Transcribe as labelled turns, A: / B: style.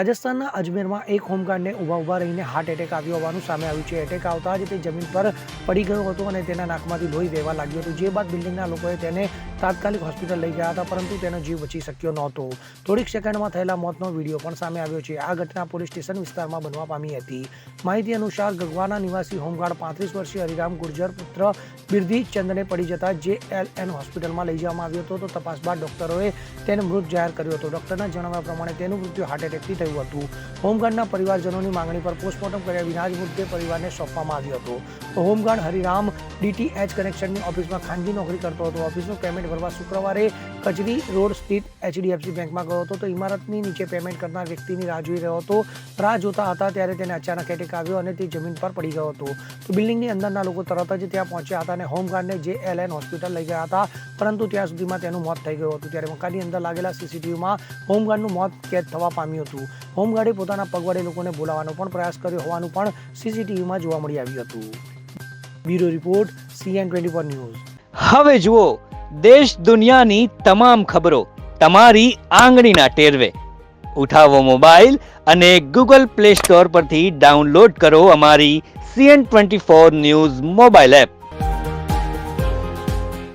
A: રાજસ્થાનના અજમેરમાં એક હોમગાર્ડને ઊભા ઊભા રહીને હાર્ટ એટેક આવ્યો હોવાનું સામે આવ્યું છે. એટેક આવતા જ તે જમીન પર પડી ગયો હતો અને તેના નાકમાંથી લોહી વહેવા લાગ્યું હતું. જે બાદ બિલ્ડિંગના લોકોએ તેને તાત્કાલિક હોસ્પિટલ લઈ ગયા હતા, પરંતુ તેનો જીવ બચી શક્યો નહોતો. થોડીક સેકન્ડમાં થયેલા મોતનો વીડિયો પણ સામે આવ્યો છે. આ ઘટના પોલીસ સ્ટેશન વિસ્તારમાં બનવા પામી હતી. માહિતી અનુસાર ગગવાના નિવાસી હોમગાર્ડ પાંત્રીસ વર્ષીય હરિરામ ગુર્જર પુત્ર બિરધી ચંદને પડી જતા જે એલ એન હોસ્પિટલમાં લઈ જવામાં આવ્યો હતો. તો તપાસ બાદ ડોક્ટરોએ તેને મૃત જાહેર કર્યો હતો. ડોક્ટરના જણાવ્યા પ્રમાણે તેનું મૃત્યુ હાર્ટ એટેકથી થયું હતું. હોમગાર્ડના પરિવારજનોની માંગણી પર પોસ્ટમોર્ટમ કર્યા વિના જ મુદ્દે પરિવારને સોંપવામાં આવ્યો હતો. હોમગાર્ડ હરિરામ ડીટીએચ કનેક્શનની ઓફિસમાં ખાનગી નોકરી કરતો હતો. ઓફિસનું પેમેન્ટ ભરવા શુક્રવારે કચરી રોડ સ્થિત એચડીએફસી બેંકમાં ગયો હતો. તો ઇમારતની નીચે પેમેન્ટ કરનાર વ્યક્તિની રાહ જોઈ રહ્યો હતો. રાહ જોતા હતા ત્યારે તેને અચાનક એટેક આવ્યો અને તે જમીન પર પડી ગયો હતો. તો બિલ્ડિંગની અંદરના લોકો તરત જ ત્યાં પહોંચ્યા હતા અને હોમગાર્ડને જે એલ એન હોસ્પિટલ લઈ ગયા હતા, પરંતુ ત્યાં સુધીમાં તેનું મોત થઈ ગયું હતું. ત્યારે મકાનની અંદર લાગેલા સીસીટીવીમાં હોમગાર્ડનું મોત કેદ થવા પામ્યું હતું. હોમગાર્ડે પોતાના પગવાડે લોકોને બોલાવવાનો પણ પ્રયાસ કર્યો હોવાનું પણ સીસીટીવીમાં જોવા મળી આવ્યું હતું. Bureau report, CN twenty four news.
B: હવે જુઓ, દેશ દુનિયાની તમામ ખબરો તમારી આંગળીના ટેરવે. ઉઠાવો મોબાઈલ અને ગૂગલ પ્લે સ્ટોર પરથી ડાઉનલોડ કરો અમારી CN twenty four news mobile app.